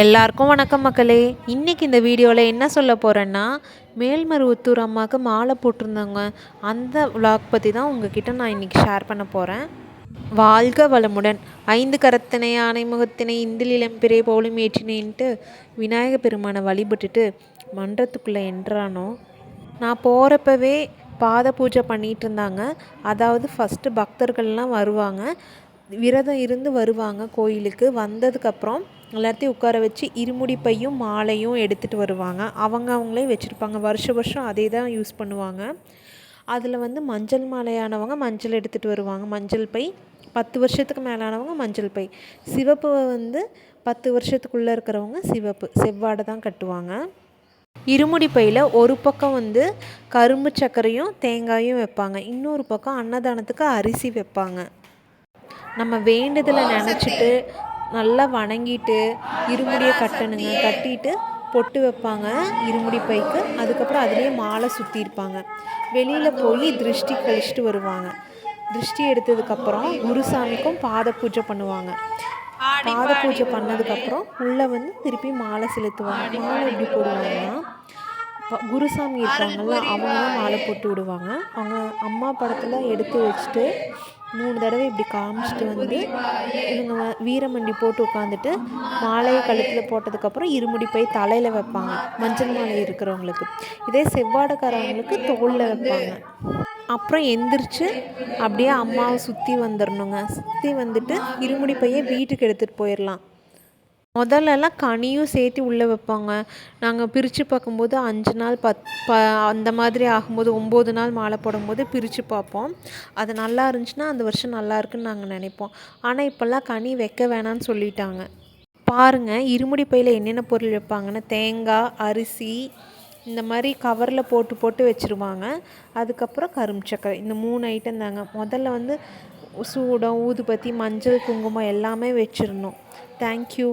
எல்லாருக்கும் வணக்கம் மக்களே. இன்றைக்கி இந்த வீடியோவில் என்ன சொல்ல போகிறேன்னா மேல்மருவத்தூர் அம்மாவுக்கு மாலை போட்டிருந்தவங்க அந்த விளாக் பற்றி தான் உங்ககிட்ட நான் இன்றைக்கி ஷேர் பண்ண போகிறேன் வாழ்க வளமுடன். ஐந்து கரத்தினை ஆணை முகத்தினை இந்தில் இளம்பிறை போலும் ஏற்றினேன்ட்டு விநாயக பெருமானை வழிபட்டுட்டு மன்றத்துக்குள்ளே என்றானோ? நான் போகிறப்பவே பாத பூஜை பண்ணிகிட்டு இருந்தாங்க. அதாவது ஃபஸ்ட்டு பக்தர்கள்லாம் வருவாங்க. விரதம் இருந்து வருவாங்க கோயிலுக்கு. வந்ததுக்கப்புறம் எல்லாத்தையும் உட்கார வச்சு இருமுடி பையும் மாலையும் எடுத்துகிட்டு வருவாங்க. அவங்க அவங்களே வச்சுருப்பாங்க. வருஷ வருஷம் அதே தான் யூஸ் பண்ணுவாங்க. அதில் வந்து மஞ்சள் மாலையானவங்க மஞ்சள் எடுத்துகிட்டு வருவாங்க. மஞ்சள் பை பத்து வருஷத்துக்கு மேலானவங்க மஞ்சள் பை. சிவப்பு வந்து பத்து வருஷத்துக்குள்ளே இருக்கிறவங்க சிவப்பு. செவ்வாடை தான் கட்டுவாங்க. இருமுடி பையில் ஒரு பக்கம் வந்து கரும்பு சர்க்கரையும் தேங்காயும் வைப்பாங்க. இன்னொரு பக்கம் அன்னதானத்துக்கு அரிசி வைப்பாங்க. நம்ம வேண்டுதலை நினச்சிட்டு நல்லா வணங்கிட்டு இருமுடியை கட்டணுங்க. கட்டிட்டு பொட்டு வைப்பாங்க. இருமுடி பைக்கு. அதுக்கப்புறம் அதுலேயே மாலை சுற்றிருப்பாங்க வெளியில் போய் திருஷ்டி கழிச்சிட்டு வருவாங்க. திருஷ்டி எடுத்ததுக்கப்புறம் குருசாமிக்கும் பாத பூஜை பண்ணுவாங்க. பாத பூஜை பண்ணதுக்கப்புறம் உள்ளே வந்து திருப்பி மாலை செலுத்துவாங்க. மாலை எப்படி போடுவாங்கன்னா குருசாமி இருக்காங்கல்ல அவங்களும் மாலை போட்டு விடுவாங்க. அவங்க அம்மா படத்தில் எடுத்து வச்சுட்டு மூணு தடவை இப்படி காமிச்சிட்டு வந்து இவங்க வீரமண்டி போட்டு உட்காந்துட்டு மாலையை கழுத்தில் போட்டதுக்கப்புறம் இருமுடி போய் தலையில் வைப்பாங்க. மஞ்சள் மாலை இருக்கிறவங்களுக்கு. இதே செவ்வாடைக்காரவங்களுக்கு தோளில் வைப்பாங்க. அப்புறம் எந்திரிச்சு அப்படியே அம்மாவை சுற்றி வந்துடணுங்க சுற்றி வந்துட்டு இருமுடி பையன் வீட்டுக்கு எடுத்துகிட்டு போயிடலாம் முதல்லலாம் கனியும் சேர்த்து உள்ளே வைப்பாங்க. நாங்கள் பிரித்து பார்க்கும்போது அஞ்சு நாள் பத் ப அந்த மாதிரி ஆகும்போது ஒம்பது நாள் மாலை போடும்போது பிரித்து பார்ப்போம். அது நல்லா இருந்துச்சுன்னா அந்த வருஷம் நல்லா இருக்குன்னு நாங்கள் நினைப்போம். ஆனால் இப்போல்லாம் கனி வைக்க வேணான்னு சொல்லிட்டாங்க. பாருங்கள் இருமுடி பையில் என்னென்ன பொருள் வைப்பாங்கன்னா. தேங்காய் அரிசி இந்த மாதிரி கவரில் போட்டு போட்டு வச்சுருவாங்க. அதுக்கப்புறம் கரும்பு சக்கரை. இந்த மூணு ஐட்டம் தாங்க. முதல்ல வந்து சூடம் ஊதுபத்தி மஞ்சள் குங்குமம் எல்லாமே வச்சிடணும். தேங்க்யூ